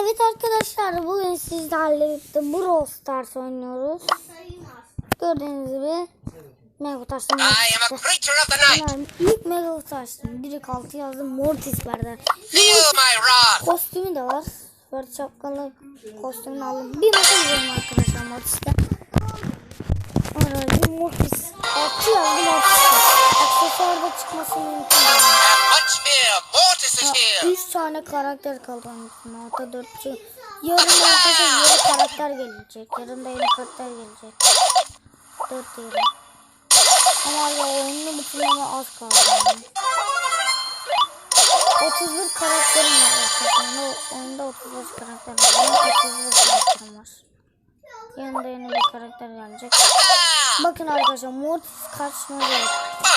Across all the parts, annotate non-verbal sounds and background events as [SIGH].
Evet arkadaşlar bugün sizlerle birlikte Brawl Stars oynuyoruz. Gördüğünüz gibi Mega night. yani ilk Mega Taş'ın direkt altı yazdım Mortis vardı. Kostümü de var. Böyle şapkalı kostümünü aldım. Bir maça gidiyorum arkadaşlar Mortis'te. Bir Mortis. Altı yazdım Mortis'te. Aksesuarda çıkması mümkün değil. Mortis is here. 3 tane karakter kaldı anasını. Orta 4 şey. Yarın arkadaşlar yeni karakter gelecek. Yarın da yeni karakter gelecek. 4 diyelim. Ama hala oyunu bitirmeme az kaldı. Yani. 31 karakterim var arkadaşlar. Oyunda 35 karakter var. Benim 31 karakterim var. Yanında yeni bir karakter gelecek. Bakın arkadaşlar Mortis kaçma değil.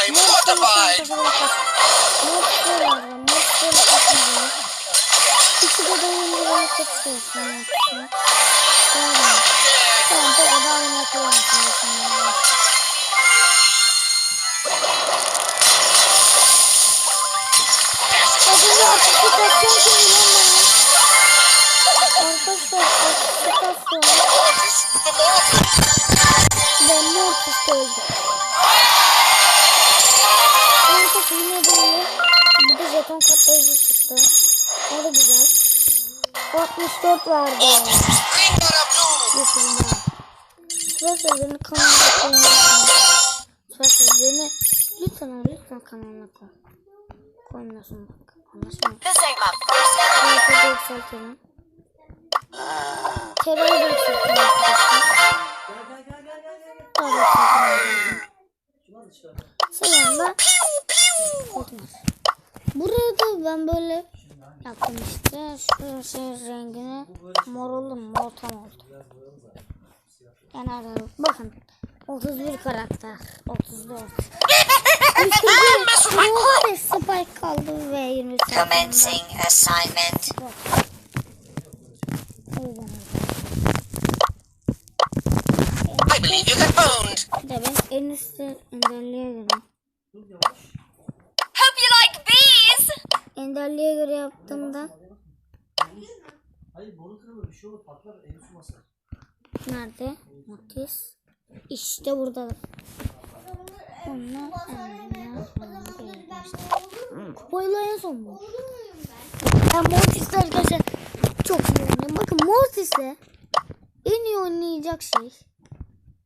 I'm Mortis'in mortified. çantasına kaç. Mortis var. Mortis böyle kaçma değil. İki de böyle kaçıyorsun. Tamam. Tamam kadar oyuna koymasın. Az önce aktifasyon kimi lan ben? Ben Mortis öldüm. Mortis yine böyle. Bir de jeton katlayıcı çıktı. O da güzel. 64 verdi. Mortis bringer of doom. Yapayım ben. Sıra sözlerini kanalına koymasın. Sıra sözlerini lütfen lütfen kanalına koy. Koymuyorsun bak. Anlaşılmıyor. This ain't my first Harika da yükseltelim. Terörü de yükseltelim yükseltelim. Sonra Olmaz. Burada ben böyle yaptım işte. Şu şey rengini mor oldu? Mor tam oldu. Yani arkadaşlar bakın. 31 karakter. 34. 35 spike kaldı ve 20 Commencing assignment. I believe you got owned. Bir de ben en üstte enderliğe göre. Hope you like bees. Enderliğe göre yaptığımda Hayır boru kırılır bir şey olur patlar su basar. nerede? Mortis. İşte burada. Onunla Kupayla en son bu. Ben Mortis'le arkadaşlar çok iyi oynuyorum. Bakın Mortis'le en iyi oynayacak şey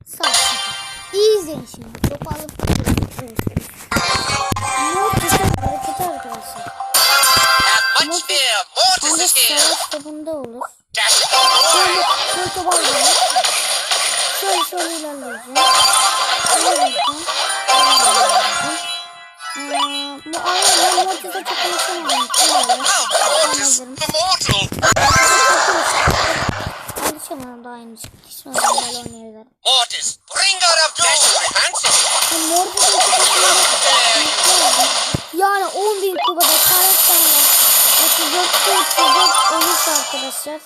savaş. İyi izleyin şimdi. Topu alıp Mortis'in hareketi arkadaşlar. İs here. savaş topunda olur. Şöyle, şöyle topu alıyorum. Şöyle şöyle ilerleyeceğim. Bu ben Mortis'e çok Mortis Anladım. Alışamadım daha yeni çıktı. Hiç böyle oynayabilirim. Mortis. Dash fancy. Şimdi Mortis'in çıkmasını Yani 10 bin kubada karakterle 34'te 34 olursa arkadaşlar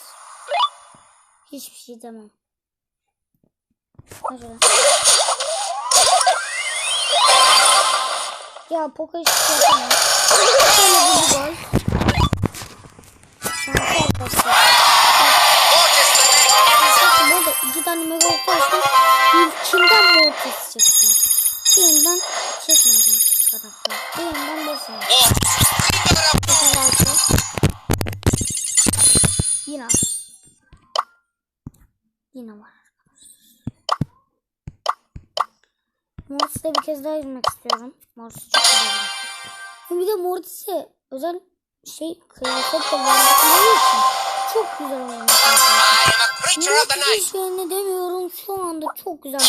hiçbir şey demem. Mesela. Ya Poco hiç şey yapamıyor. Şöyle bir gol. Şansı arkadaşlar. Arkadaşlar burada iki tane mega ilkinden Mortis çıktı. Birinden çıkmadı aldı. Mortis bringer of doom. Güzel altı. Yine az. Yine var. Mortis'e bir kez daha girmek istiyorum. Mortis çok güzel. bir- Bir de Mortis'e özel şey kıyafet de için çok güzel oynamış. arkadaşlar. I am a creature of the Mortis night. hiçbirini demiyorum şu anda çok güzel.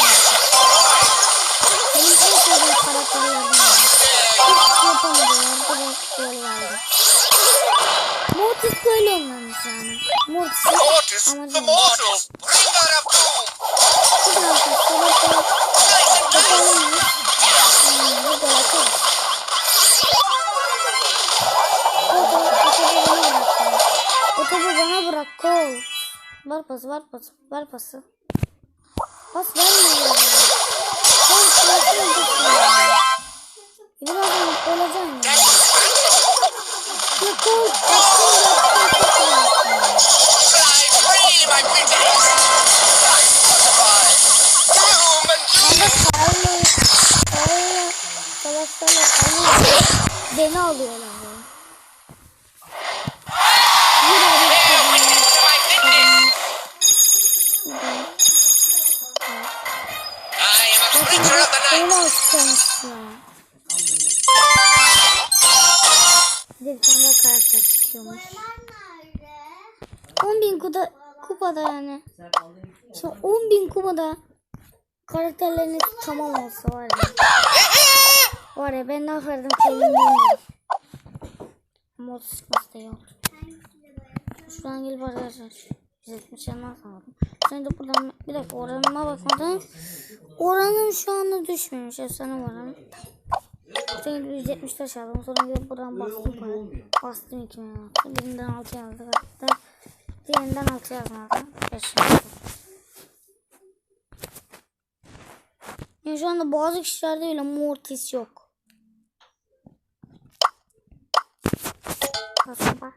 Mortis. Benim en sevdiğim karakterlerden biri. Hiç yapamadılar. Direkt böyle verdi. Mortis böyle oynamış yani. Mortis'in Mortis amacı the ne? mortal. Bringer of doom. Bu da arkadaşlar hep Nice and close. yapalım mı? Hmm, bu da yapalım. O da o topu bana bırak. ya. O topu bana bırak. Kol. Ver pası, ver pası, ver pası. Pas vermiyor. Birazdan mutlu olacağım. Yapıl, yapıl, Beni alıyorlar. Beni alıyorlar. De bir tane karakter çıkıyormuş. 10 bin kupa, kupada yani. Şimdi 10 bin kupada karakterleriniz tamam olsa var ya. Var ya ben ne yapardım kendim o çıkması da iyi oldu. Şuradan gelip arkadaşlar. 170 yandan aldım. Şimdi buradan bir dakika oranıma bakmadan oranım şu anda düşmemiş. Efsane oranım. Şimdi 175 aldım. Sonra gelip buradan bastım. Para. Bastım 2 milyon. Birinden 6 yazdı. Hatta diğerinden 6 yazmadı. 5 yazdı. Ya şu anda bazı kişilerde öyle mortis yok. Kasaba.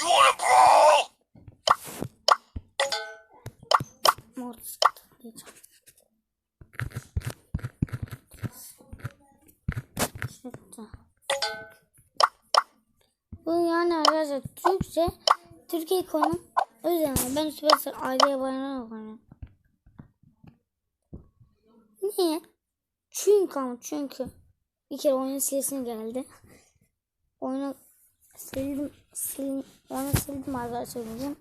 You wanna brawl? Mortis diyeceğim. Çıktı. Bu yani arkadaşlar Türkçe Türkiye konum o yüzden ben Süpersel aileye bayanarak oynuyorum. Niye? Çünkü ama çünkü bir kere oyunun silesini geldi. Oyunu sildim, sildim, oyunu sildim arkadaşlar bugün.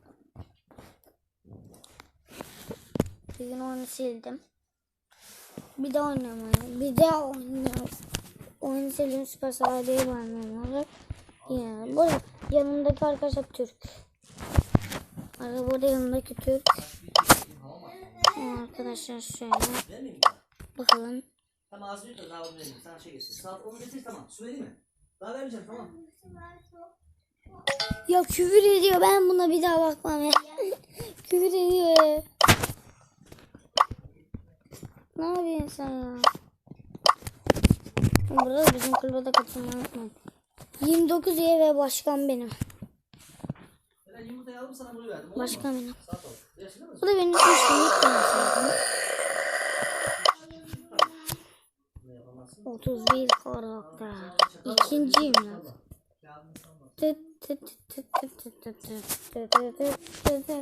Bir gün oyunu sildim. Bir de oyunu. Bir de oynuyorum. Oyunu sildim Süpersel aileye bayanarak. Yani bu yanımdaki arkadaşlar Türk. Arada burada yanımdaki Türk. Arkadaşlar şöyle. Bakalım. Tamam az daha onu vereyim. Sana şey getir. Saat onu getir tamam. Su vereyim mi? Daha vermeyeceğim tamam. Ya küfür ediyor. Ben buna bir daha bakmam ya. [LAUGHS] küfür ediyor. Ne yapıyorsun sen ya? Burada da bizim kulübe de katılmayı unutmayın. 29 üye ve başkan benim. Yumurtayı aldım sana. Başkan benim. Bu da benim 3 günlük benim 31 karakter. İkinciyim lan.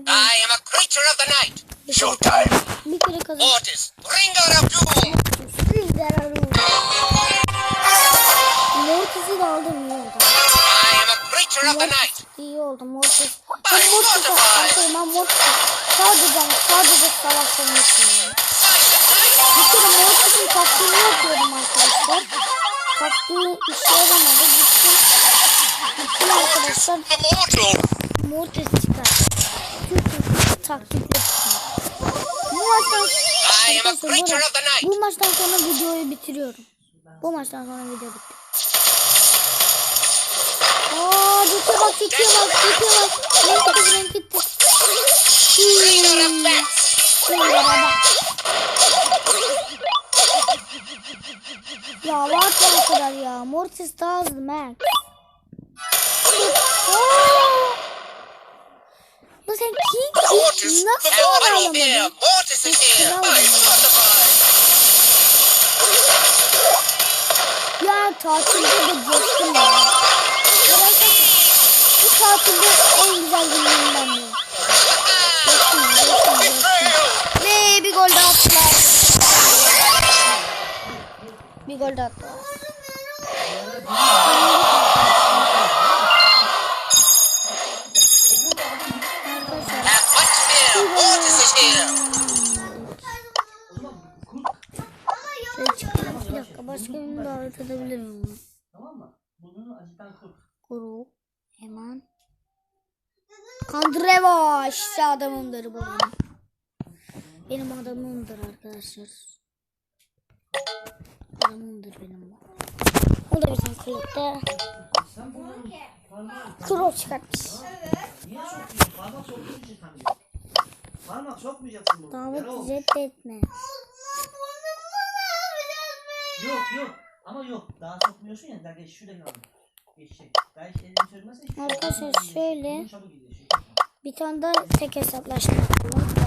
I am a creature of the night. Showtime. Mortis. Bringer of doom. Mortis iyi oldu Mortis. Ben Mortis'e savaştayım ben Mortis'e. Sadece sadece savaştayım. Bir kere Mortis'in taktiğini yapıyordum arkadaşlar. Taktiği işe yaramadı. Gittim. Gittim arkadaşlar. Mortis çıkar. Çünkü taktik yapıyor. Bu maçtan, bu maçtan sonra videoyu bitiriyorum. Bu maçtan sonra video bitti. Aa, Ciddiye bak, ciddiye bak, ciddiye bak. Renk gitti, renk gitti. Şöyle baba. Ya var o kadar ya. Mortis daha hızlı Max. Ya sen kim? Nasıl alamadın? Mortis is here. Ya tatilde de geçtim ya tatilde en güzel günlerimden biri. Geçtim, geçtim, geçtim. Ve bir gol daha attılar. Bir gol daha attılar. Başka birini davet edebilir miyim? Tamam mı? Bunun acıdan kurt. Kandreva işte adamımdır bu benim. Adamımdır arkadaşlar. Adamımdır benim bu. O da bizim kulüpte. Kuro çıkartmış. Parmak sokmayacaksın bunu. Davet reddetme. Yok yok. Ama yok. Daha sokmuyorsun ya. Daha geç şurada kaldı. Geçecek. Daha hiç elini sürmezsen Arkadaşlar şöyle. Çabuk gidiyor. Bir tane daha tek hesaplaşma yapalım.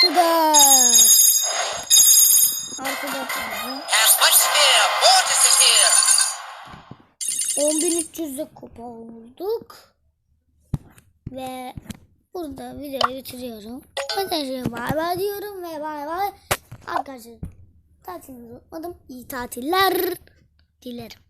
kadar. Arkadaşlar. 10300'de kupa olduk. Ve burada videoyu bitiriyorum. Arkadaşlar bay bay diyorum ve bay bay. Arkadaşlar tatilinizi unutmadım. İyi tatiller dilerim.